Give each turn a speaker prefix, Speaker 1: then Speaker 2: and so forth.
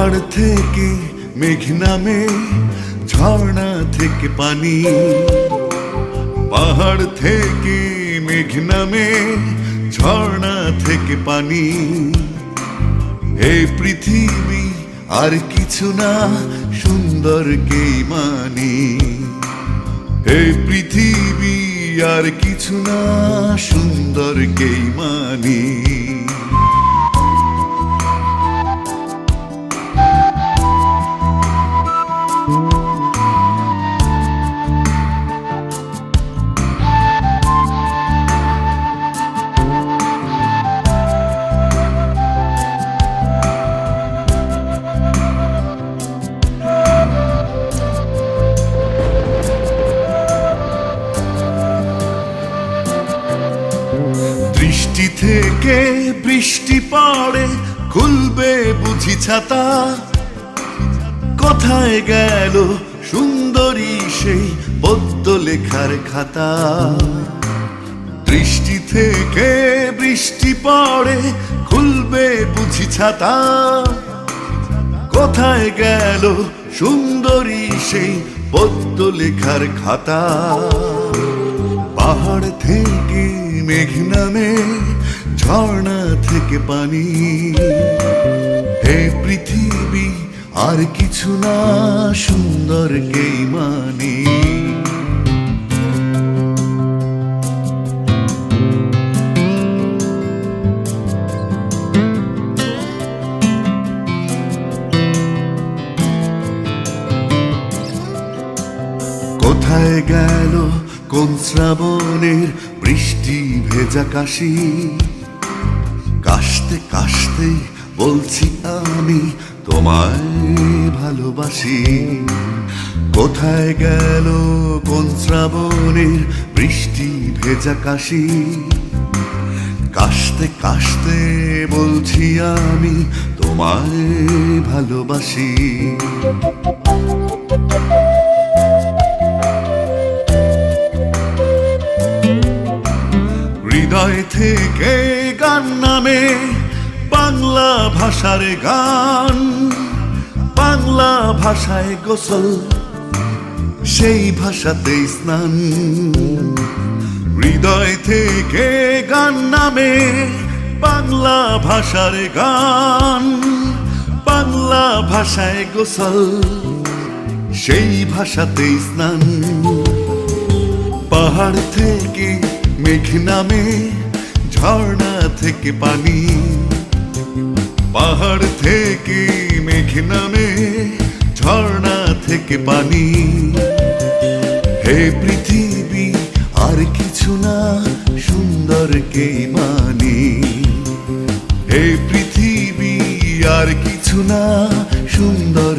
Speaker 1: পাহাড় থেকে মেঘ নামে ঝর্ণা থেকে পানি। পাহাড় থেকে মেঘ নামে ঝর্ণা থেকে পানি। এই পৃথিবী, আর কিছু না সুন্দরকেই মানি। এই পৃথিবী, আর কিছু না সুন্দরকেই মানি। দৃষ্টি থেকে বৃষ্টি পড়ে, খুলবে বুঝি ছাতা। কোথায় গেল সুন্দরী সেই পদ্য লেখার খাতা। বৃষ্টি থেকে বৃষ্টি পড়ে, খুলবে বুঝি ছাতা। কোথায় গেল সুন্দরী সেই পদ্য লেখার খাতা। পাহাড় থেকে মেঘ নামে, ঝর্ণা থেকে পানি। হে পৃথিবী, আর কিছু না সুন্দর কেই মানি। কোথায় গেল কোন শ্রাবণের বৃষ্টি ভেজা কাশি? কাশতে কাশতে বলছি আমি তোমায় ভালোবাসি। কোথায় গেল কোন শ্রাবণের বৃষ্টি ভেজা কাশি? কাশতে কাশতে বলছি আমি তোমায় ভালোবাসি। থেকে গান নামে বাংলা ভাষার গান। বাংলা ভাষায় গোসল, সেই ভাষাতে স্নান। হৃদয় থেকে গান নামে বাংলা ভাষার গান। বাংলা ভাষায় গোসল, সেই ভাষাতে স্নান। পাহাড় থেকে মেঘ নামে ঝর্ণা থেকে পানি, পাহাড় থেকে মেঘ নামে ঝর্ণা থেকে পানি। হে পৃথিবী, আর কিছু না, সুন্দর কে মানি। হে পৃথিবী, আর কিছু না, সুন্দর